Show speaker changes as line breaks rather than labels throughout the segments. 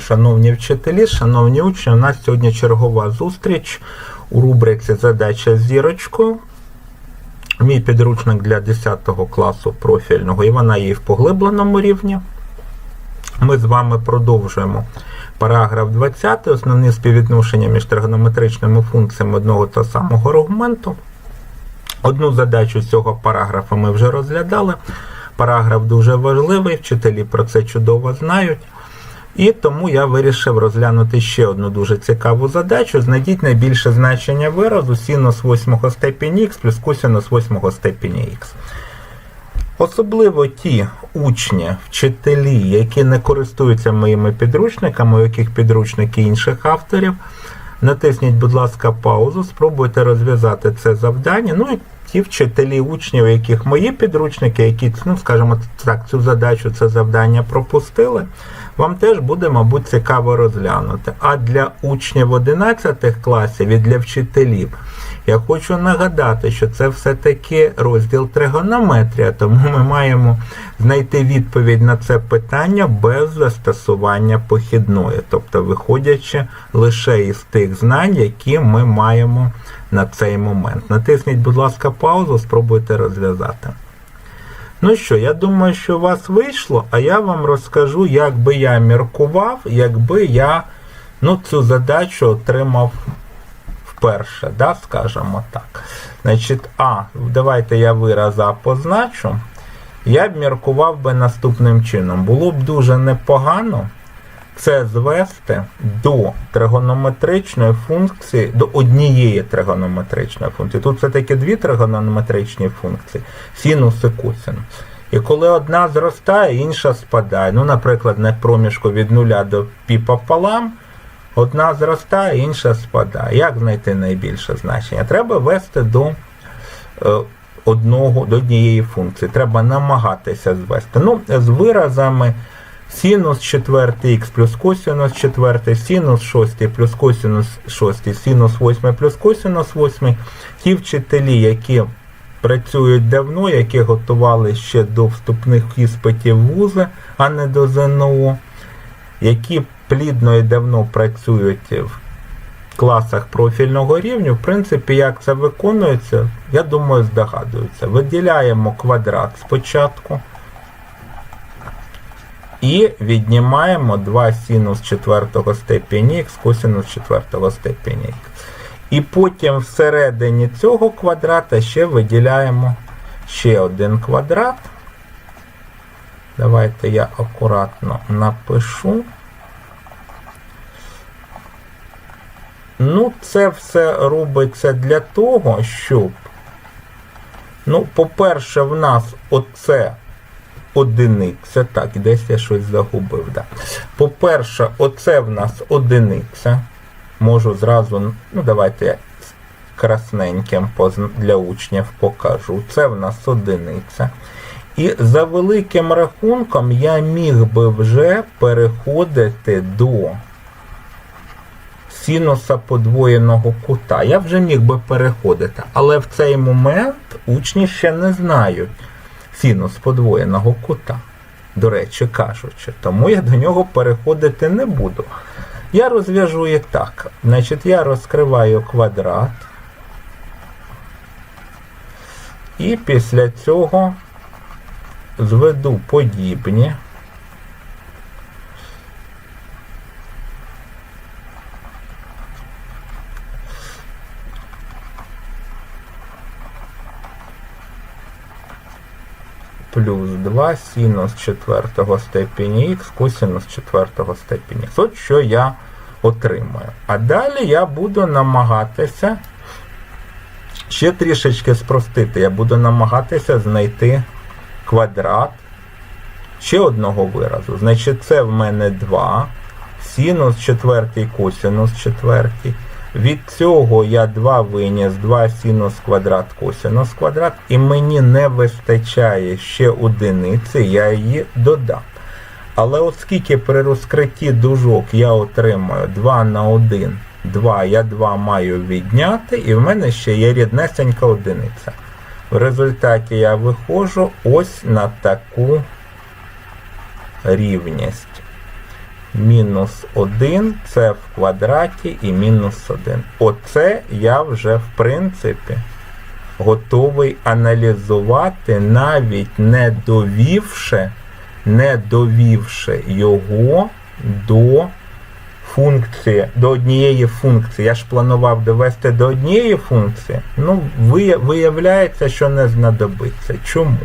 шановні вчителі, шановні учні, у нас сьогодні чергова зустріч у рубриці Задача з зірочкою. Мій підручник для 10 класу профільного, і вона є в поглибленому рівні. Ми з вами продовжуємо параграф 20, основні співвідношення між тригонометричними функціями одного та самого аргументу. Одну задачу з цього параграфа ми вже розглядали. Параграф дуже важливий, вчителі про це чудово знають. І тому я вирішив розглянути ще одну дуже цікаву задачу. Знайдіть найбільше значення виразу синус 8 степені х плюс косинус 8 степені х. Особливо ті учні, вчителі, які не користуються моїми підручниками, у яких підручники інших авторів, натисніть, будь ласка, паузу, спробуйте розв'язати це завдання. Ну і ті вчителі учнів, у яких мої підручники, які, ну, скажімо так, цю задачу, це завдання пропустили, вам теж буде, мабуть, цікаво розглянути. А для учнів 11 класів і для вчителів я хочу нагадати, що це все-таки розділ тригонометрія, тому ми маємо знайти відповідь на це питання без застосування похідної, тобто виходячи лише із тих знань, які ми маємо на цей момент. Натисніть, будь ласка, паузу, спробуйте розв'язати. Ну що, я думаю, що у вас вийшло, а я вам розкажу, як би я міркував, якби я ну, цю задачу отримав вперше, да, скажімо так. Значить, А, давайте я вираз А позначу. Я б міркував би наступним чином. Було б дуже непогано це звести до тригонометричної функції, до однієї тригонометричної функції. Тут все-таки дві тригонометричні функції синус і косинус. І коли одна зростає, інша спадає. Ну, наприклад, на проміжку від нуля до пі одна зростає, інша спадає. Як знайти найбільше значення? Треба вести до е, одного, до однієї функції. Треба намагатися звести. Ну, з виразами синус 4х плюс косинус 4, синус 6 плюс косинус 6, синус 8 плюс косинус 8. Ті вчителі, які працюють давно, які готували ще до вступних іспитів вузи, а не до ЗНО, які плідно і давно працюють в класах профільного рівня, в принципі, як це виконується, я думаю, здогадуються. Виділяємо квадрат спочатку. І віднімаємо 2 синус 4 степені х косинус 4 степені х. І потім всередині цього квадрата ще виділяємо ще один квадрат. Давайте я акуратно напишу. Ну, це все робиться для того, щоб, ну, по-перше, в нас оце одиниця. Так, десь я щось загубив. Да. По-перше, оце в нас одиниця. Можу зразу, ну, давайте я красненьким для учнів покажу. Це в нас одиниця. І за великим рахунком я міг би вже переходити до синуса подвоєного кута. Я вже міг би переходити, але в цей момент учні ще не знають синус подвоєного кута, до речі кажучи, тому я до нього переходити не буду. Я розв'яжу і так. Значить, я розкриваю квадрат. І після цього зведу подібні. Плюс 2 синус 4 степені х косинус 4 степені х. От що я отримаю. А далі я буду намагатися ще трішечки спростити. Я буду намагатися знайти квадрат ще одного виразу. Значить, це в мене 2. Синус 4 косинус 4. Від цього я 2 виніс, 2 синус квадрат косинус квадрат, і мені не вистачає ще одиниці, я її додам. Але оскільки при розкритті дужок я отримаю 2 на 1, 2, я 2 маю відняти, і в мене ще є ріднесенька одиниця. В результаті я виходжу ось на таку рівність. Мінус 1, це в квадраті і мінус 1. Оце я вже в принципі готовий аналізувати, навіть не довівши, не довівши його до функції, до однієї функції. Я ж планував довести до однієї функції. Ну, виявляється, що не знадобиться. Чому?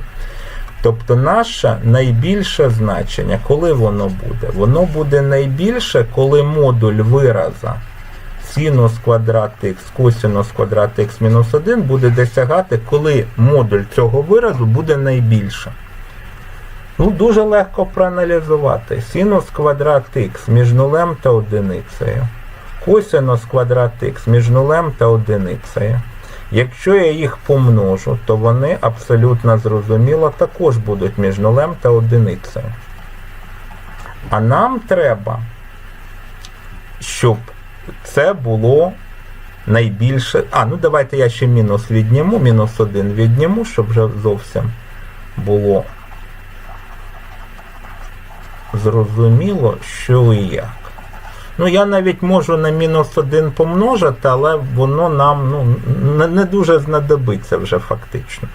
Тобто наше найбільше значення, коли воно буде? Воно буде найбільше, коли модуль вираза синус квадрат х, косинус квадрат х мінус 1 буде досягати, коли модуль цього виразу буде найбільше. Ну, дуже легко проаналізувати. Синус квадрат х між нулем та одиницею. Косинус квадрат х між нулем та одиницею. Якщо я їх помножу, то вони абсолютно зрозуміло також будуть між нулем та одиницею. А нам треба, щоб це було найбільше. А, ну давайте я ще мінус відніму, мінус 1 відніму, щоб вже зовсім було зрозуміло, що і як. Ну, я навіть можу на мінус 1 помножити, але воно нам ну, не, дуже знадобиться вже фактично.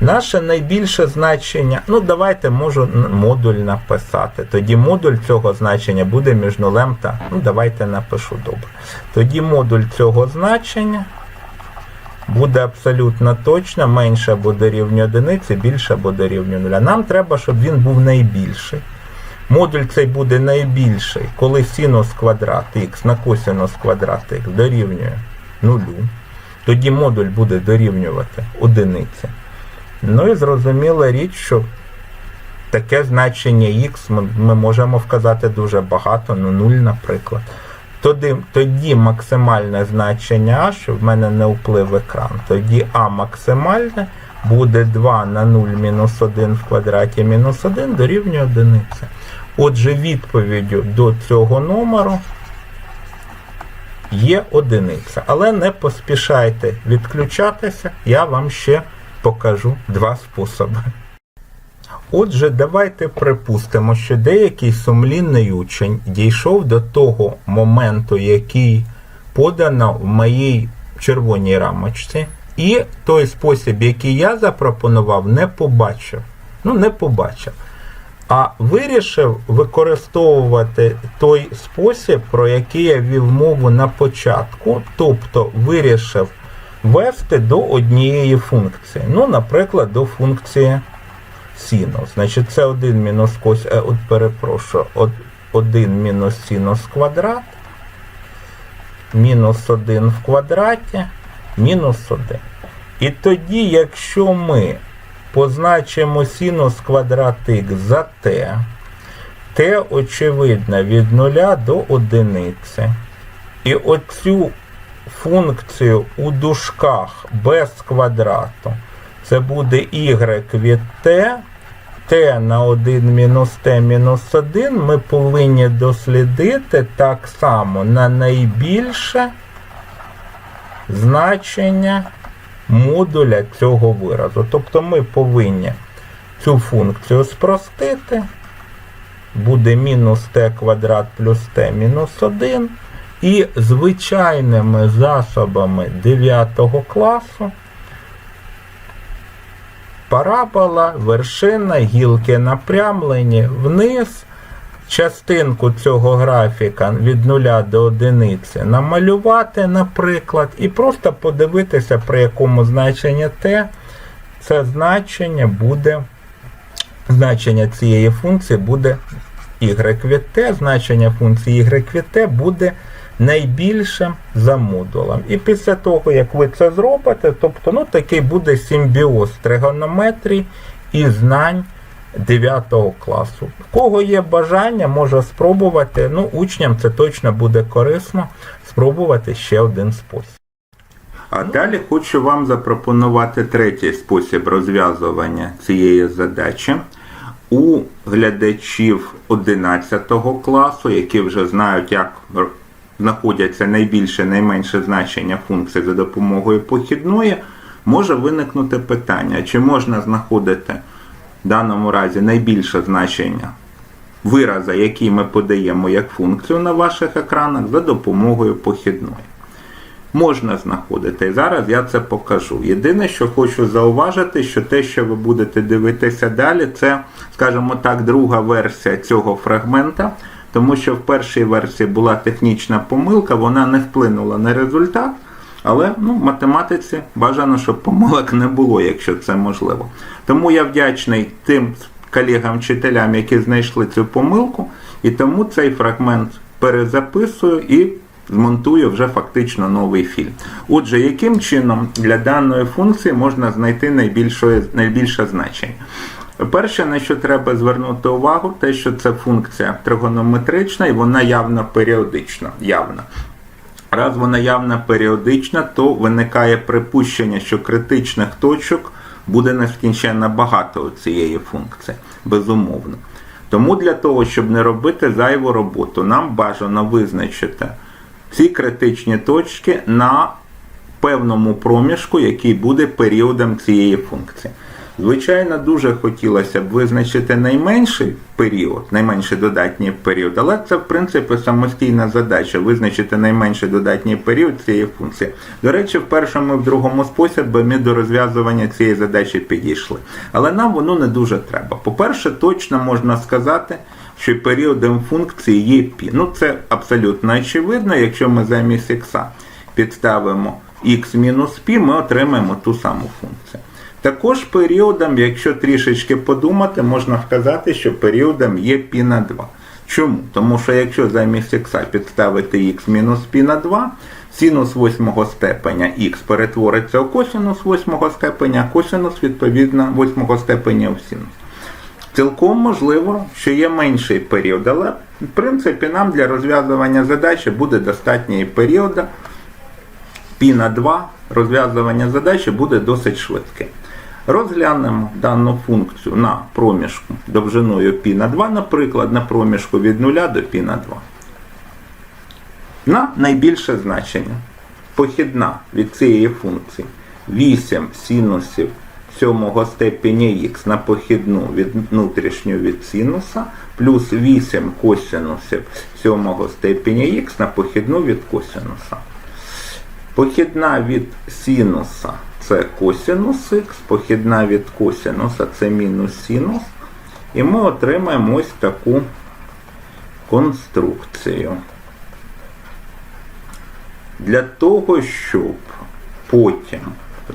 Наше найбільше значення, ну давайте можу модуль написати. Тоді модуль цього значення буде між нулем та. Ну, давайте напишу добре. Тоді модуль цього значення буде абсолютно точно, менше або дорівнює одиниці, більше або дорівнює нуля. Нам треба, щоб він був найбільший. Модуль цей буде найбільший, коли синус квадрат х на косинус квадрат х дорівнює нулю. Тоді модуль буде дорівнювати одиниці. Ну і зрозуміла річ, що таке значення х ми, можемо вказати дуже багато, ну 0, наприклад. Тоді, тоді максимальне значення А, що в мене не вплив екран, тоді А максимальне буде 2 на 0 мінус 1 в квадраті мінус 1 дорівнює одиниці. Отже, відповіддю до цього номеру є одиниця. Але не поспішайте відключатися, я вам ще покажу два способи. Отже, давайте припустимо, що деякий сумлінний учень дійшов до того моменту, який подано в моїй червоній рамочці, і той спосіб, який я запропонував, не побачив. Ну, не побачив. А вирішив використовувати той спосіб, про який я вів мову на початку, тобто вирішив вести до однієї функції. Ну, наприклад, до функції синус. Значить, це 1 мінус кос, е, от перепрошую, 1 мінус синус квадрат, мінус 1 в квадраті, мінус 1. І тоді, якщо ми позначимо синус квадрат х за t, t очевидно від 0 до одиниці. І оцю функцію у дужках без квадрату це буде y від t, t на 1 мінус t мінус 1 ми повинні дослідити так само на найбільше значення модуля цього виразу. Тобто ми повинні цю функцію спростити. Буде мінус t квадрат плюс t мінус 1. І звичайними засобами 9 класу парабола, вершина, гілки напрямлені вниз. Частинку цього графіка від 0 до 1 намалювати, наприклад, і просто подивитися, при якому значенні t це значення буде, значення цієї функції буде y від t, значення функції y від t буде найбільшим за модулем. І після того, як ви це зробите, тобто ну, такий буде симбіоз тригонометрії і знань 9 класу. В кого є бажання, може спробувати. Ну, учням це точно буде корисно спробувати ще один спосіб. А далі хочу вам запропонувати третій спосіб розв'язування цієї задачі. У глядачів 11 класу, які вже знають, як знаходяться найбільше найменше значення функцій за допомогою похідної, може виникнути питання, чи можна знаходити в даному разі найбільше значення вираза, який ми подаємо як функцію на ваших екранах за допомогою похідної. Можна знаходити. Зараз я це покажу. Єдине, що хочу зауважити, що те, що ви будете дивитися далі, це, скажімо так, друга версія цього фрагмента, тому що в першій версії була технічна помилка, вона не вплинула на результат. Але ну, математиці бажано, щоб помилок не було, якщо це можливо. Тому я вдячний тим колегам-вчителям, які знайшли цю помилку, і тому цей фрагмент перезаписую і змонтую вже фактично новий фільм. Отже, яким чином для даної функції можна знайти найбільше, найбільше значення? Перше, на що треба звернути увагу, те, що це функція тригонометрична і вона явно періодична. Явна. Раз вона явно періодична, то виникає припущення, що критичних точок буде нескінченно багато у цієї функції, безумовно. Тому для того, щоб не робити зайву роботу, нам бажано визначити ці критичні точки на певному проміжку, який буде періодом цієї функції. Звичайно, дуже хотілося б визначити найменший період, найменший додатній період, але це, в принципі, самостійна задача визначити найменший додатній період цієї функції. До речі, в першому і в другому способі ми до розв'язування цієї задачі підійшли. Але нам воно не дуже треба. По-перше, точно можна сказати, що періодом функції є π. Ну, це абсолютно очевидно, якщо ми замість х підставимо x мінус π, ми отримаємо ту саму функцію. Також періодом, якщо трішечки подумати, можна сказати, що періодом є пі на 2. Чому? Тому що якщо замість х підставити х мінус пі на 2, синус восьмого степеня х перетвориться у косинус восьмого степеня, а косинус відповідно восьмого степеня у синус. Цілком можливо, що є менший період, але в принципі нам для розв'язування задачі буде достатньо і періода. Пі на 2 розв'язування задачі буде досить швидке. Розглянемо дану функцію на проміжку довжиною π на 2, наприклад, на проміжку від 0 до π на 2. На найбільше значення. Похідна від цієї функції 8 синусів сьомого степеня х на похідну від внутрішню від синуса, плюс 8 косинусів сьомого степеня х на похідну від косинуса. Похідна від синуса це косинус х, похідна від косинуса це мінус синус. І ми отримаємо ось таку конструкцію. Для того, щоб потім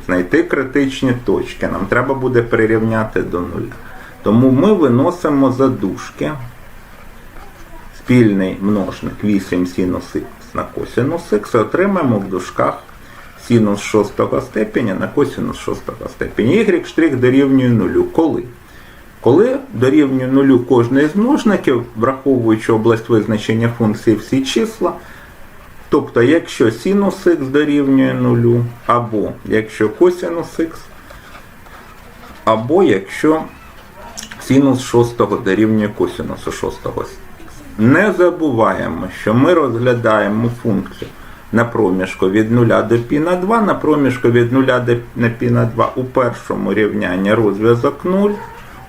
знайти критичні точки, нам треба буде прирівняти до нуля. Тому ми виносимо задушки спільний множник 8 синус х на косинус х і отримаємо в дужках синус шостого степеня на косинус шостого степеня. Y' дорівнює нулю. Коли? Коли дорівнює нулю кожний з множників, враховуючи область визначення функції всі числа, тобто якщо синус х дорівнює нулю, або якщо косинус х, або якщо синус шостого дорівнює косинусу шостого. Не забуваємо, що ми розглядаємо функцію на проміжку від 0 до π на 2, на проміжку від 0 до π на 2 у першому рівнянні розв'язок 0,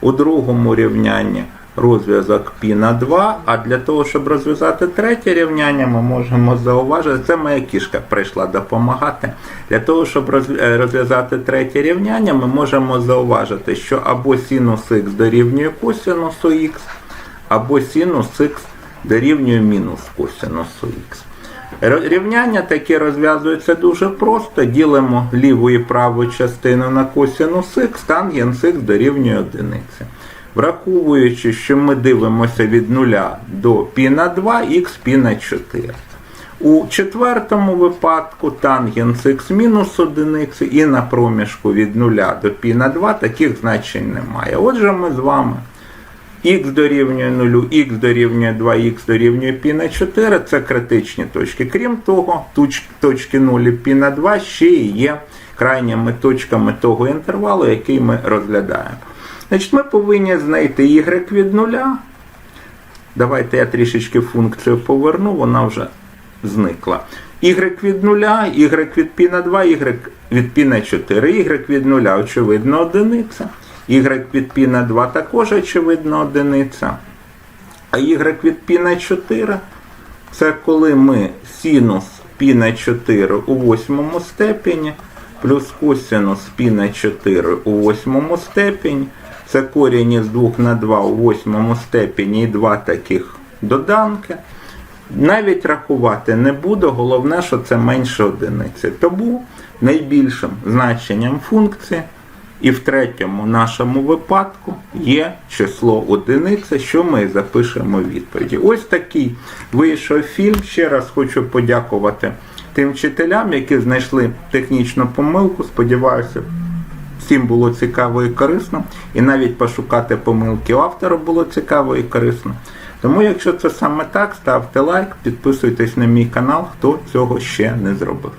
у другому рівнянні розв'язок π на 2, а для того, щоб розв'язати третє рівняння, ми можемо зауважити, це моя кішка прийшла допомагати. Для того, щоб розв'язати третє рівняння, ми можемо зауважити, що або синус х дорівнює косинусу х, або синус х дорівнює мінус косинусу х. Рівняння таке розв'язується дуже просто. Ділимо ліву і праву частину на косинус х, тангенс х дорівнює одиниці. Враховуючи, що ми дивимося від 0 до π на 2, х π на 4. У четвертому випадку тангенс х мінус одиниці і на проміжку від 0 до π на 2 таких значень немає. Отже, ми з вами х дорівнює 0, х дорівнює 2, х дорівнює π на 4 це критичні точки. Крім того, точки 0 і π на 2 ще і є крайніми точками того інтервалу, який ми розглядаємо. Значить, Ми повинні знайти y від 0. Давайте я трішечки функцію поверну, вона вже зникла. Y від 0, y від π на 2, y від π на 4, y від 0, очевидно, одиниця. Y від пі на 2 також, очевидна одиниця. А y від пі на 4 це коли ми синус пі на 4 у восьмому степені плюс косинус пі на 4 у восьмому степені. Це корінь із 2 на 2 у восьмому степені і два таких доданки. Навіть рахувати не буду, головне, що це менше одиниці. Тому найбільшим значенням функції і в третьому нашому випадку є число одиниця, що ми запишемо в відповіді. Ось такий вийшов фільм. Ще раз хочу подякувати тим вчителям, які знайшли технічну помилку. Сподіваюся, всім було цікаво і корисно. І навіть пошукати помилки автора було цікаво і корисно. Тому, якщо це саме так, ставте лайк, підписуйтесь на мій канал, хто цього ще не зробив.